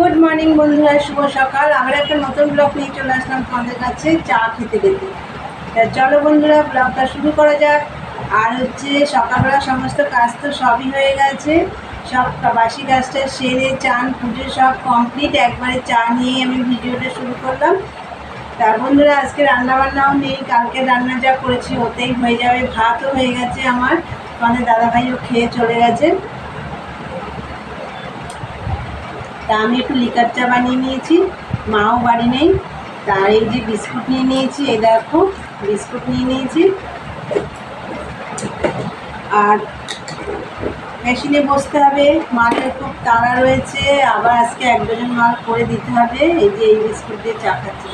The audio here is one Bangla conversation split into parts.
গুড মর্নিং বন্ধুরা, শুভ সকাল। আবার একটা নতুন ব্লগ নিয়ে চলে আসলাম তোমাদের কাছে, চা খেতে খেতে। চলো বন্ধুরা ব্লগটা শুরু করা যাক। আর হচ্ছে, সকালবেলা সমস্ত কাজ তো সবই হয়ে গেছে। সব বাসি কাজটা সেরে, চান, পুজো সব কমপ্লিট একবারে চা নিয়ে আমি ভিডিওটা শুরু করলাম। তা বন্ধুরা, আজকে রান্নাবান্নাও নেই। কালকে রান্না যা করেছি, ওতেই হয়ে যাবে। ভাতও হয়ে গেছে আমার। তোমাদের দাদাভাইও খেয়ে চলে গেছে। তা আমি একটু লিকার চা বানিয়ে নিয়েছি। মাও বাড়ি নেই। তার এই যে বিস্কুট নিয়ে নিয়েছি, এই দেখো, বিস্কুট নিয়ে নিয়েছি। আর মেশিনে বসতে হবে মালের খুব তাড়া রয়েছে। আবার আজকে এক ডজন মাল করে দিতে হবে। এই যে এই বিস্কুট দিয়ে চা খাচ্ছি।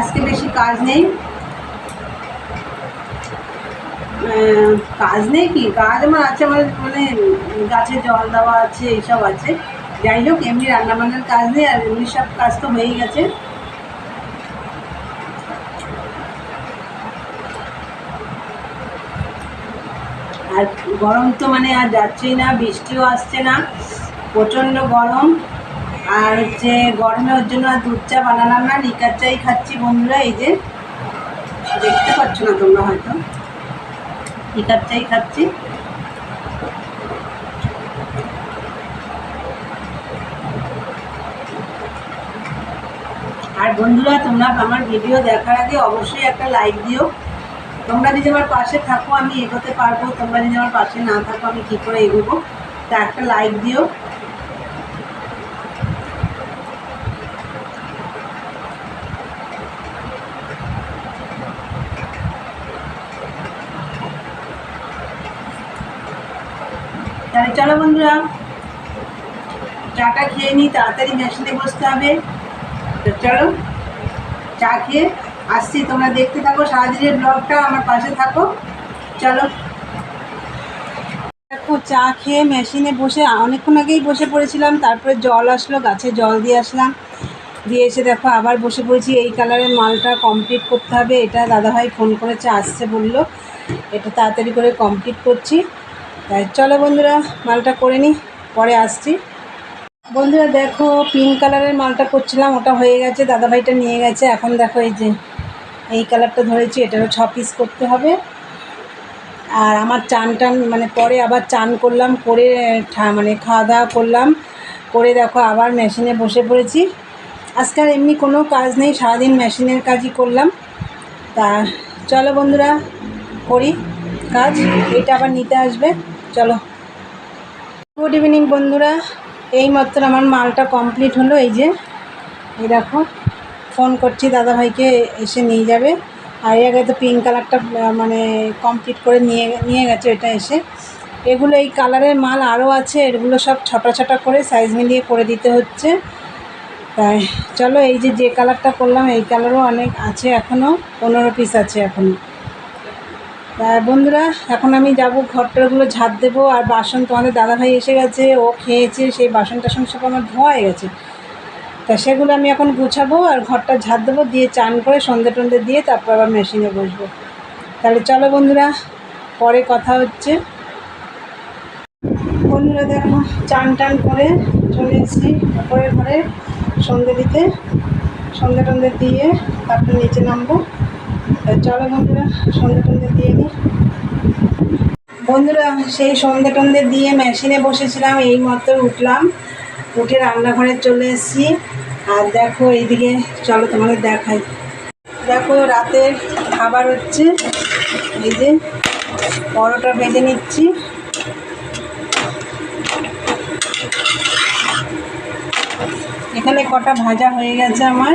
আজকে বেশি কাজ নেই। কাজ নেই কি? কাজ আমার আছে, আমার মানে গাছে জল দেওয়া আছে, এইসব আছে। যাই হোক, এমনি রান্নাবান্নার কাজ নেই, আর এমনি সব কাজ তো হয়েই গেছে। আর গরম তো মানে আর যাচ্ছেই না, বৃষ্টিও আসছে না, প্রচণ্ড গরম। আর হচ্ছে গরমে ওর জন্য আর দুধ চা বানালাম না লিকার চাই খাচ্ছি বন্ধুরা, এই যে। দেখতে পাচ্ছ না তোমরা হয়তো। চাই খাচ্ছি। আর বন্ধুরা, তোমরা আমার ভিডিও দেখার আগে অবশ্যই একটা লাইক দিও। তোমরা যদি আমার পাশে থাকো, আমি এগোতে পারব। তোমরা যদি আমার পাশে না থাকো, আমি কি করে এগোবো? তা একটা লাইক দিও তাহলে চলো বন্ধুরা, চাটা খেয়ে নিই, তাড়াতাড়ি মেশিনে বসতে হবে। তো চলো, চা খেয়ে আসছি। তোমরা দেখতে থাকো, সারাদিনের ব্লগটা আমার পাশে থাকো। চলো। দেখো, চা খেয়ে মেশিনে বসে, অনেকক্ষণ আগেই বসে পড়েছিলাম, তারপরে জল আসলো, গাছে জল দিয়ে আসলাম। দিয়ে এসে দেখো, আবার বসে পড়েছি। এই কালারের মালটা কমপ্লিট করতে হবে। এটা দাদাভাই ফোন করেছে, আসছে বলল। এটা তাড়াতাড়ি করে কমপ্লিট করছি। তাই চলো বন্ধুরা, মালটা করে নিই পরে আসছি। বন্ধুরা দেখো পিঙ্ক কালারের মালটা করছিলাম, ওটা হয়ে গেছে, দাদাভাইটা নিয়ে গেছে। এখন দেখো এই যে, এই কালারটা ধরেছি, এটারও ছ পিস করতে হবে। আর আমার চান টান মানে পরে আবার চান করলাম, করে মানে খাওয়া দাওয়া করলাম। করে দেখো, আবার মেশিনে বসে পড়েছি। আজকে আর এমনি কোনো কাজ নেই, সারাদিন মেশিনের কাজই করলাম। তা চলো বন্ধুরা, করি কাজ, এটা আবার নিতে আসবে। চলো। গুড ইভিনিং বন্ধুরা। এই মাত্র আমার মালটা কমপ্লিট হলো, এই যে, এই দেখো, ফোন করছি দাদাভাইকে, এসে নিয়ে যাবে। আর এর আগে তো পিঙ্ক কালারটা মানে কমপ্লিট করে নিয়ে নিয়ে গেছে, এটা এসে। এগুলো এই কালারের মাল আরও আছে, এগুলো সব ছটা ছটা করে সাইজ মিলিয়ে করে দিতে হচ্ছে। তাই, চলো, এই যে যে কালারটা করলাম, এই কালারও অনেক আছে এখনও পনেরো পিস আছে এখনও বন্ধুরা, এখন আমি যাব ঘরটাগুলো ঝাঁট দেবো, আর বাসন তোমাদের দাদাভাই এসে গেছে, ও খেয়েছে, সেই বাসন টাসন সব আমার ধোয়া হয়ে গেছে। তা সেগুলো আমি এখন গুছাবো আর ঘরটা ঝাঁট দেবো, দিয়ে চান করে সন্ধে টন্ধে দিয়ে তারপর আবার মেশিনে বসবো। তাহলে চলো বন্ধুরা, পরে কথা হচ্ছে। বন্ধুরা দেখো, চান টান করে চলে এসেছি ঘরে, সন্ধে দিতে। সন্ধে টন্ধে দিয়ে তারপর নিচে নামবো। চলো বন্ধুরা সন্ধে টন্ধে দিয়ে নিই বন্ধুরা, সেই সন্ধে টন্ধে দিয়ে মেশিনে বসেছিলাম, এই মাত্র উঠলাম। উঠে রান্নাঘরে চলে এসেছি। আর দেখো এইদিকে, চলো তোমাদের দেখাই। দেখো রাতের খাবার হচ্ছে, এই যে পরোটা ভেজে নিচ্ছি। এখানে কটা ভাজা হয়ে গেছে আমার।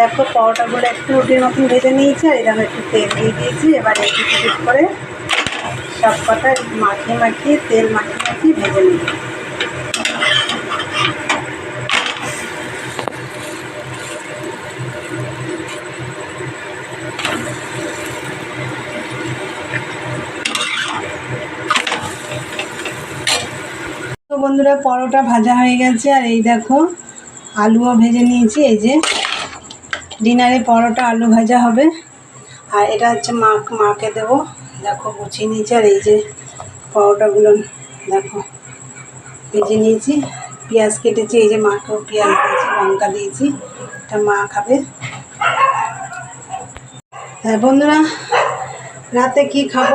দেখো পরোটাগুলো একটু রুটির মতন ভেজে নিয়েছি, আর এরকম একটু তেল দিয়ে দিয়েছি। এবার একটু করে সব কটা মাখিয়ে মাখিয়ে, তেল মাখিয়ে মাখিয়ে ভেজে নিই বন্ধুরা, পরোটা ভাজা হয়ে গেছে, আর এই দেখো, আলুও ভেজে নিয়েছি, এই যে ডিনারে পরোটা, আলু ভাজা হবে। আর এটা হচ্ছে মা মাকে দেবো। দেখো, গুছিয়ে নিয়েছি। আর এই যে পরোটাগুলো, দেখো, ভেজে নিয়েছি। পেঁয়াজ কেটেছি, এই যে মাকেও পেঁয়াজ দিয়েছি, লঙ্কা দিয়েছি। এটা মা খাবে। হ্যাঁ বন্ধুরা, রাতে কি খাব?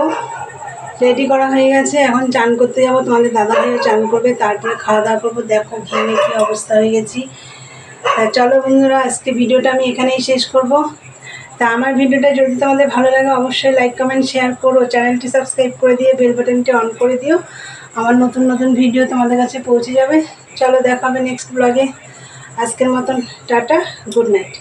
রেডি করা হয়ে গেছে। এখন চান করতে যাব। তোমাদের দাদা ভাইও চান করবে। তারপরে খাওয়া দাওয়া করব। দেখো ঘেমে কী অবস্থা হয়ে গেছি। চলো বন্ধুরা, আজকে ভিডিওটা আমি এখানেই শেষ করব। তা আমার ভিডিওটা যদি তোমাদের ভালো লাগে, অবশ্যই লাইক কমেন্ট শেয়ার করো। চ্যানেলটি সাবস্ক্রাইব করে দিয়ে বেল বাটনটি অন করে দিও। আমার নতুন নতুন ভিডিও তোমাদের কাছে পৌঁছে যাবে। চলো দেখাবে নেক্সট ব্লগে আজকের মতন, টাটা গুড নাইট